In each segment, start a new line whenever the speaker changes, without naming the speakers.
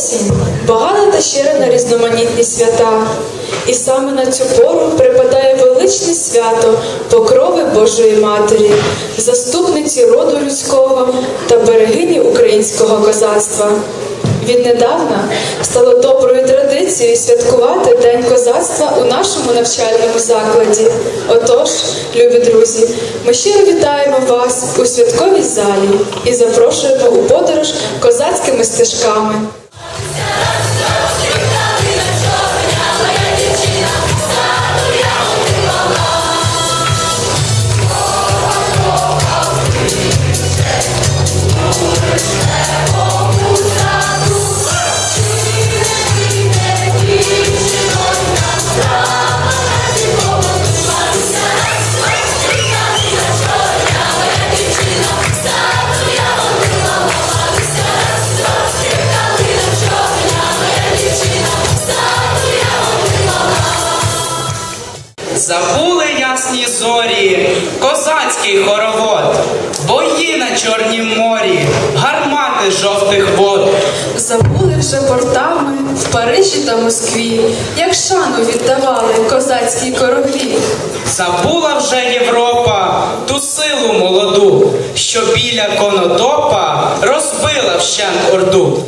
Осінь багата та щира на різноманітні свята, і саме на цю пору припадає величне свято покрови Божої Матері, заступниці роду людського та берегині українського козацтва. Віднедавна стало доброю традицією святкувати День козацтва у нашому навчальному закладі. Отож, любі друзі, ми щиро вітаємо вас у святковій залі і запрошуємо у подорож козацькими стежками.
Забули ясні зорі, козацький хоровод, бої на Чорнім морі, гармати жовтих вод.
Забули вже портами в Парижі та Москві, як шану віддавали козацькій корові.
Забула вже Європа ту силу молоду, що біля конотопа розбила вщент орду.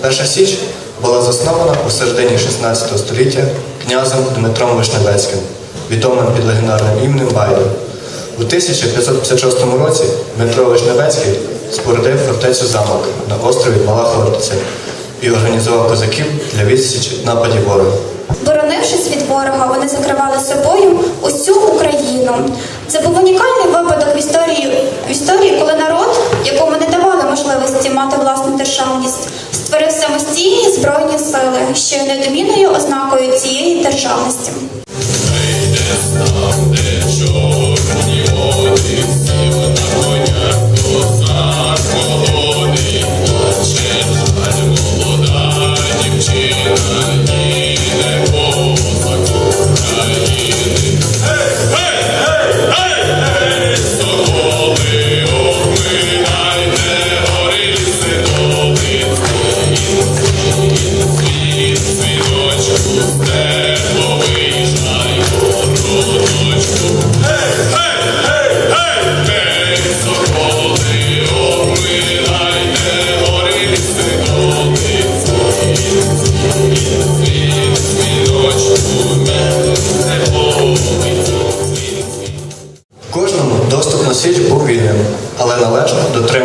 Перша Січ була заснована у середині 16 століття князем Дмитром Вишневецьким, відомим під легендарним іменем Байда. У 1556 році Дмитро Вишневецький спорудив фортецю замок на острові Мала Хортиця і організував козаків для відсічі нападів ворога.
Боронившись від ворога, вони закривали собою усю Україну. Це був унікальний випадок в історії, в історії, коли народ, якому не давали можливості мати власну державність, створив самостійні збройні сили, що є недомінною ознакою цієї державності.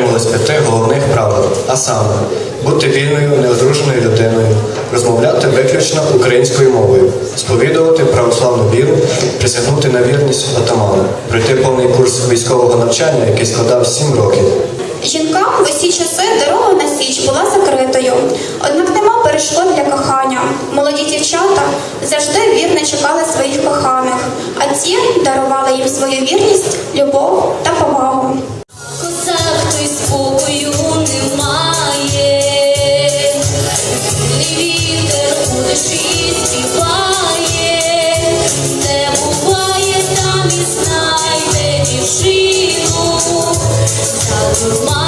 Належно дотримувались п'яти головних правил, а саме бути вільною, неодруженою людиною, розмовляти виключно українською мовою, сповідувати православну віру, присягнути на вірність отаману, пройти повний курс військового навчання, який складав 7 років.
Жінкам в усі часи дорога на Січ була закритою, однак нема перешкод для кохання. Молоді дівчата завжди вірно чекали своїх коханих, а ті дарували їм свою вірність,
is my